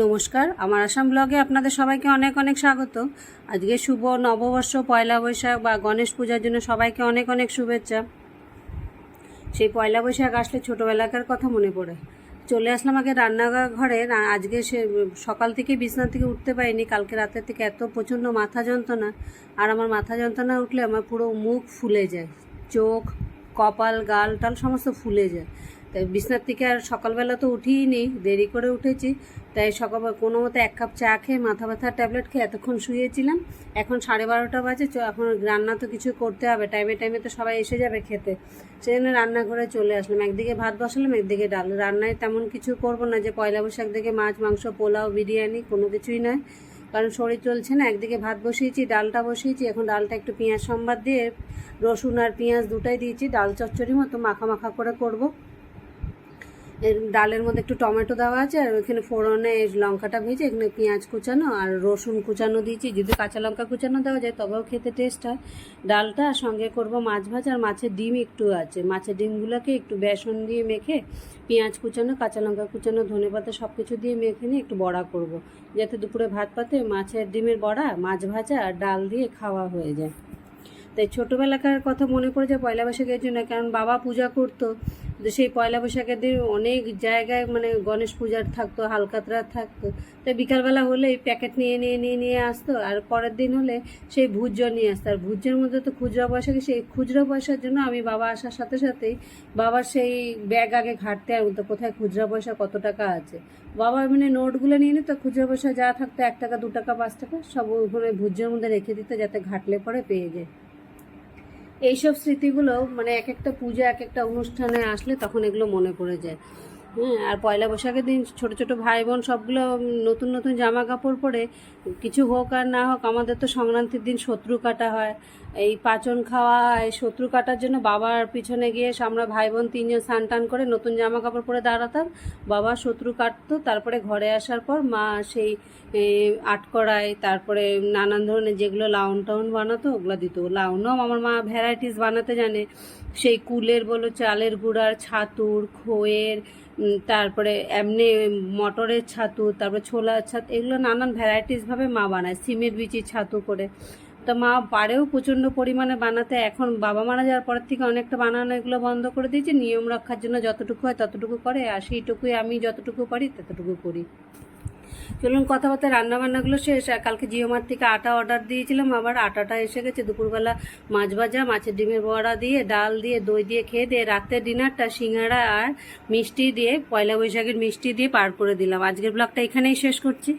নমস্কার। আমার আসাম ব্লগে আপনাদের সবাইকে অনেক অনেক স্বাগত। আজকে শুভ নববর্ষ, পয়লা বৈশাখ বা গণেশ পূজার জন্য সবাইকে অনেক অনেক শুভেচ্ছা। সেই পয়লা বৈশাখ আসলে ছোটোবেলাকার কথা মনে পড়ে। চলে আসলাম আগে রান্নাঘরে আজকে সে সকাল থেকে বিছনা থেকে উঠতে পারিনি। কালকে রাতের থেকে এত প্রচণ্ড মাথা যন্ত্রণা। আর আমার মাথা যন্ত্রণা উঠলে আমার পুরো মুখ ফুলে যায়। চোখ কপাল, গাল, টাল সমস্ত ফুলে যায়। তাই বিছনার থেকে আর সকালবেলা তো উঠিই নি দেরি করে উঠেছি। তাই সকালবেলা কোনো মতো এক কাপ চা খেয়ে মাথা ব্যথার ট্যাবলেট খেয়ে এতক্ষণ শুয়েছিলাম। এখন সাড়ে বারোটা বাজে এখন রান্না তো কিছু করতে হবে। টাইমে টাইমে তো সবাই এসে যাবে খেতে। সেই জন্য রান্নাঘরে চলে আসলাম। একদিকে ভাত বসালাম, একদিকে ডাল। রান্নায় তেমন কিছু করব না যে পয়লা বৈশাখ থেকে মাছ, মাংস, পোলাও, বিরিয়ানি কোনো কিছুই নয়। কারণ শরীর চলছে না, একদিকে ভাত বসিয়েছি, ডালটা বসিয়েছি, এখন ডালটা একটু পেঁয়াজ সম্বাদ দিয়ে রসুন আর পেঁয়াজ দুটাই দিয়েছি, ডাল চচ্চড়ি মতো মাখা মাখা করে করব। ডালের মধ্যে একটু টমেটো দেওয়া আছে, আর ওইখানে ফোড়নে লঙ্কাটা ভেজে এখানে পেঁয়াজ কুচানো আর রসুন কুচানো দিয়েছি। যদি কাঁচা লঙ্কা কুচানো দেওয়া যায়, তবেও খেতে টেস্ট হয়। ডালটা সঙ্গে করব মাছ ভাজা, আর মাছের ডিম একটু আছে। মাছের ডিমগুলোকে একটু বেসন দিয়ে মেখে পেঁয়াজ কুচানো, কাঁচা লঙ্কা কুচানো, ধনে পাতা সব কিছু দিয়ে মেখে নিয়ে একটু বড়া করব। যাতে দুপুরে ভাত পাতে মাছের ডিমের বড়া, মাছ ভাজা আর ডাল দিয়ে খাওয়া হয়ে যায়। তাই ছোটোবেলাকার কথা মনে পড়ে যায় পয়লা বৈশাখের জন্য, কারণ বাবা পূজা করতো। তো সেই পয়লা বৈশাখের দিন অনেক জায়গায় মানে গণেশ পূজার থাকতো, হালকাতরা থাকতো। তাই বিকালবেলা হলেই প্যাকেট নিয়ে নিয়ে নিয়ে নিয়ে আসতো আর পরের দিন হলে সেই ভুজ্য নিয়ে আসতো। আর ভুজ্যের মধ্যে তো খুচরা পয়সা সেই খুচরা পয়সার জন্য আমি বাবা আসার সাথে সাথেই বাবার সেই ব্যাগ আগে ঘাটতে আর তো কোথায় খুচরা পয়সা, কত টাকা আছে? বাবা মানে নোটগুলো নিয়ে নিত, খুচরা পয়সা যা থাকতো, এক টাকা, দু টাকা, পাঁচ টাকা, সব ওখানে ভুজ্যের মধ্যে রেখে দিত যাতে ঘাটলে পরে পেয়ে যায়। এইসব স্মৃতিগুলো মানে এক একটা পূজা, এক একটা অনুষ্ঠানে আসলে তখন এগুলো মনে পড়ে যায়। হ্যাঁ আর পয়লা বৈশাখের দিন ছোট ছোট ভাই বোন সবগুলো নতুন নতুন জামা কাপড় পরে কিছু হোক আর না হোক, আমাদের তো সংক্রান্তির দিন শত্রু কাটা হয়। এই পাচন খাওয়া শত্রু কাটার জন্য বাবার পিছনে গিয়ে আমরা ভাই বোন তিনজন স্নান টান করে নতুন জামা কাপড় পরে দাঁড়াতাম। বাবা শত্রু কাটতো তারপরে ঘরে আসার পর মা সেই এ, আটকড়াই তারপরে নানান ধরনের যেগুলো লাউন টাউন বানাতো ওগুলো দিত। লাউনও আমার মা ভ্যারাইটিস বানাতে জানে। সেই কুলের বলো চালের গুঁড়ার ছাতুর খোয়ের তারপরে এমনি মটরের ছাতু তারপরে ছোলার ছাতু এগুলো নানান ভ্যারাইটিসভাবে মা বানায়। সিমের বিচির ছাতু করে। তো মা পারেও প্রচণ্ড পরিমাণে বানাতে, এখন বাবা মারা যাওয়ার পর থেকে অনেকটা বানানো এগুলো বন্ধ করে দিয়েছে। নিয়ম রক্ষার জন্য যতটুকু হয় ততটুকু করে, আর সেইটুকুই আমি যতটুকু পারি ততটুকু করি। চলুন কথাবার্তা রান্না বান্নাগুলো শেষ। আর কালকে জিও মার্ট থেকে আটা অর্ডার দিয়েছিলাম, আবার আটাটা এসে গেছে। দুপুরবেলা মাছ ভাজা, মাছের ডিমের বড়া দিয়ে, ডাল দিয়ে, দই দিয়ে খেয়ে দিয়ে রাতের ডিনারটা সিঙ্গাড়া আর মিষ্টি দিয়ে, পয়লা বৈশাখের মিষ্টি দিয়ে পার করে দিলাম। আজকের ব্লগটা এখানেই শেষ করছি।